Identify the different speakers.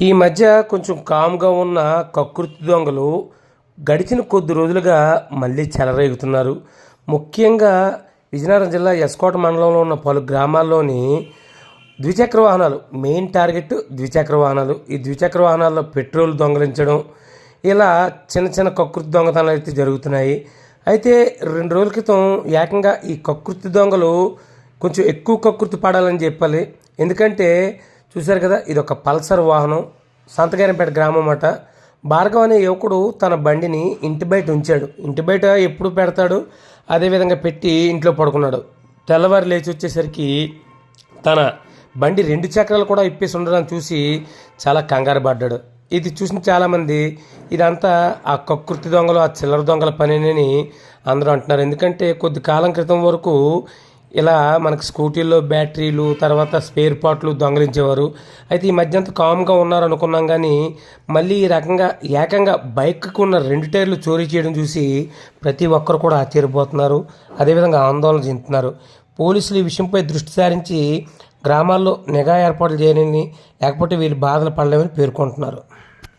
Speaker 1: ఈ మధ్య కొంచెం కామ్గా ఉన్న కకృతి దొంగలు గడిచిన కొద్ది రోజులుగా మళ్ళీ చెలరేగుతున్నారు. ముఖ్యంగా విజయనగరం జిల్లా ఎస్కోట మండలంలో ఉన్న పలు గ్రామాల్లోని ద్విచక్ర వాహనాలు మెయిన్ టార్గెట్ ద్విచక్ర వాహనాలు. ఈ ద్విచక్ర వాహనాల్లో పెట్రోల్ దొంగలించడం ఇలా చిన్న చిన్న కకృతి దొంగతనాలు అయితే జరుగుతున్నాయి. అయితే రెండు రోజుల క్రితం ఏకంగా ఈ కకృతి దొంగలు కొంచెం ఎక్కువ కకృతి పడాలని చెప్పాలి. ఎందుకంటే చూశారు కదా ఇది ఒక పల్సర్ వాహనం. సంతగారంపేట గ్రామం అట. భార్గవ్ అనే యువకుడు తన బండిని ఇంటి బయట ఉంచాడు. ఇంటి బయట ఎప్పుడు పెడతాడు? అదేవిధంగా పెట్టి ఇంట్లో పడుకున్నాడు. తెల్లవారు లేచి వచ్చేసరికి తన బండి రెండు చక్రాలు కూడా ఇప్పేసి ఉండడం చూసి చాలా కంగారు పడ్డాడు. ఇది చూసిన చాలామంది ఇదంతా ఆ కకృతి దొంగలు ఆ చిల్లర దొంగల పనినని అందరూ అంటున్నారు. ఎందుకంటే కొద్ది కాలం క్రితం వరకు ఇలా మనకు స్కూటీల్లో బ్యాటరీలు తర్వాత స్పేర్ పార్ట్లు దొంగలించేవారు. అయితే ఈ మధ్య అంత కామ్గా ఉన్నారు అనుకున్నాం కానీ మళ్ళీ ఈ రకంగా ఏకంగా బైక్కు ఉన్న రెండు టైర్లు చోరీ చేయడం చూసి ప్రతి ఒక్కరు కూడా ఆశ్చర్యపోతున్నారు. అదేవిధంగా ఆందోళన చెందుతున్నారు. పోలీసులు ఈ విషయంపై దృష్టి సారించి గ్రామాల్లో నిఘా ఏర్పాట్లు చేయనని లేకపోతే వీళ్ళు బాధలు పడలేమని పేర్కొంటున్నారు.